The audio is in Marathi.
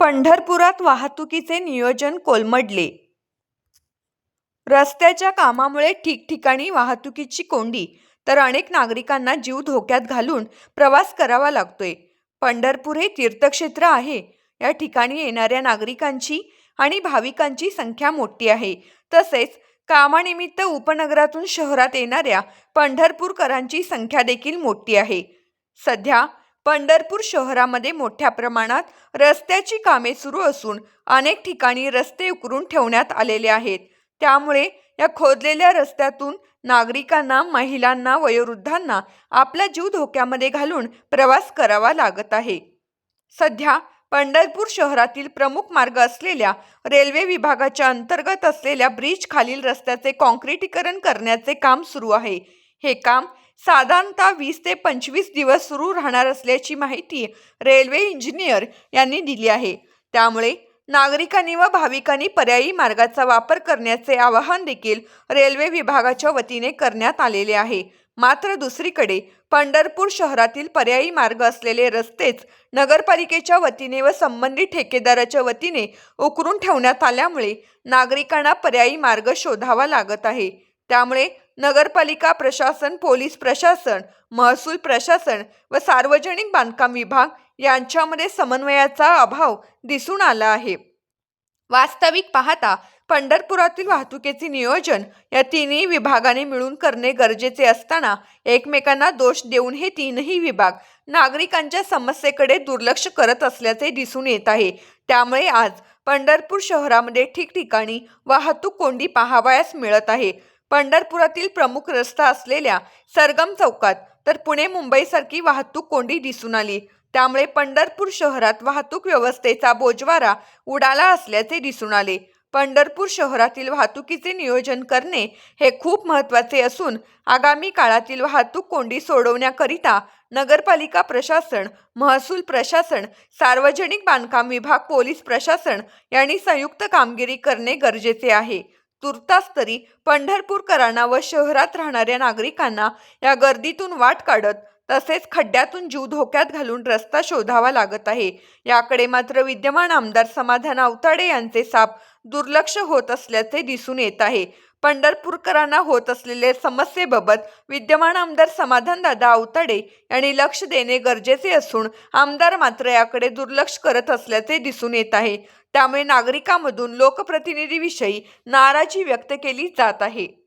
पंढरपुरात वाहतुकीचे नियोजन कोलमडले. रस्त्याच्या कामामुळे ठिकठिकाणी वाहतुकीची कोंडी तर अनेक नागरिकांना जीव धोक्यात घालून प्रवास करावा लागतोय. पंढरपूर हे तीर्थक्षेत्र आहे. या ठिकाणी येणाऱ्या नागरिकांची आणि भाविकांची संख्या मोठी आहे. तसेच कामानिमित्त उपनगरातून शहरात येणाऱ्या पंढरपूरकरांची संख्या देखील मोठी आहे. सध्या पंढरपूर शहरामध्ये मोठ्या प्रमाणात रस्त्याची कामे सुरू असून अनेक ठिकाणी रस्ते उकरून ठेवण्यात आलेले आहेत. त्यामुळे या खोदलेल्या रस्त्यातून नागरिकांना महिलांना वयोवृद्धांना आपला जीव धोक्यामध्ये घालून प्रवास करावा लागत आहे. सध्या पंढरपूर शहरातील प्रमुख मार्ग असलेल्या रेल्वे विभागाच्या अंतर्गत असलेल्या ब्रिज खालील रस्त्याचे कॉन्क्रिटीकरण करण्याचे काम सुरू आहे. हे काम साधारणतः वीस ते पंचवीस दिवस सुरू राहणार असल्याची माहिती रेल्वे इंजिनियर यांनी दिली आहे. त्यामुळे नागरिकांनी व भाविकांनी पर्यायी मार्गाचा वापर करण्याचे आवाहन देखील रेल्वे विभागाच्या वतीने करण्यात आलेले आहे. मात्र दुसरीकडे पंढरपूर शहरातील पर्यायी मार्ग असलेले रस्तेच नगरपालिकेच्या वतीने व संबंधित ठेकेदाराच्या वतीने उकरून ठेवण्यात आल्यामुळे नागरिकांना पर्यायी मार्ग शोधावा लागत आहे. त्यामुळे नगरपालिका प्रशासन पोलीस प्रशासन महसूल प्रशासन व सार्वजनिक बांधकाम विभाग यांच्यामध्ये समन्वयाचा अभाव दिसून आला आहे. वास्तविक पाहता पंढरपुरातील वाहतुकीचे नियोजन या तिन्ही विभागाने मिळून करणे गरजेचे असताना एकमेकांना दोष देऊन हे तीनही विभाग नागरिकांच्या समस्येकडे दुर्लक्ष करत असल्याचे दिसून येत आहे. त्यामुळे आज पंढरपूर शहरामध्ये ठिकठिकाणी वाहतूक कोंडी पाहावयास मिळत आहे. पंढरपुरातील प्रमुख रस्ता असलेल्या सरगम चौकात तर पुणे मुंबईसारखी वाहतूक कोंडी दिसून आली. त्यामुळे पंढरपूर शहरात वाहतूक व्यवस्थेचा बोजवारा उडाला असल्याचे दिसून आले. पंढरपूर शहरातील वाहतुकीचे नियोजन करणे हे खूप महत्त्वाचे असून आगामी काळातील वाहतूक कोंडी सोडवण्याकरिता नगरपालिका प्रशासन महसूल प्रशासन सार्वजनिक बांधकाम विभाग पोलीस प्रशासन यांनी संयुक्त कामगिरी करणे गरजेचे आहे. तुर्तास तरी पंढरपूरकरांना व शहरात राहणाऱ्या नागरिकांना या गर्दीतून वाट काढत तसेच खड्ड्यातून जीव धोक्यात घालून रस्ता शोधावा लागत आहे. याकडे मात्र विद्यमान आमदार समाधान अवताडे यांचे साप दुर्लक्ष होत असल्याचे दिसून येत आहे. पंढरपूरकरांना होत असलेल्या समस्येबाबत विद्यमान आमदार समाधानदादा आवताडे यांनी लक्ष देणे गरजेचे असून आमदार मात्र याकडे दुर्लक्ष करत असल्याचे दिसून येत आहे. त्यामुळे नागरिकांमधून लोकप्रतिनिधीविषयी नाराजी व्यक्त केली जात आहे.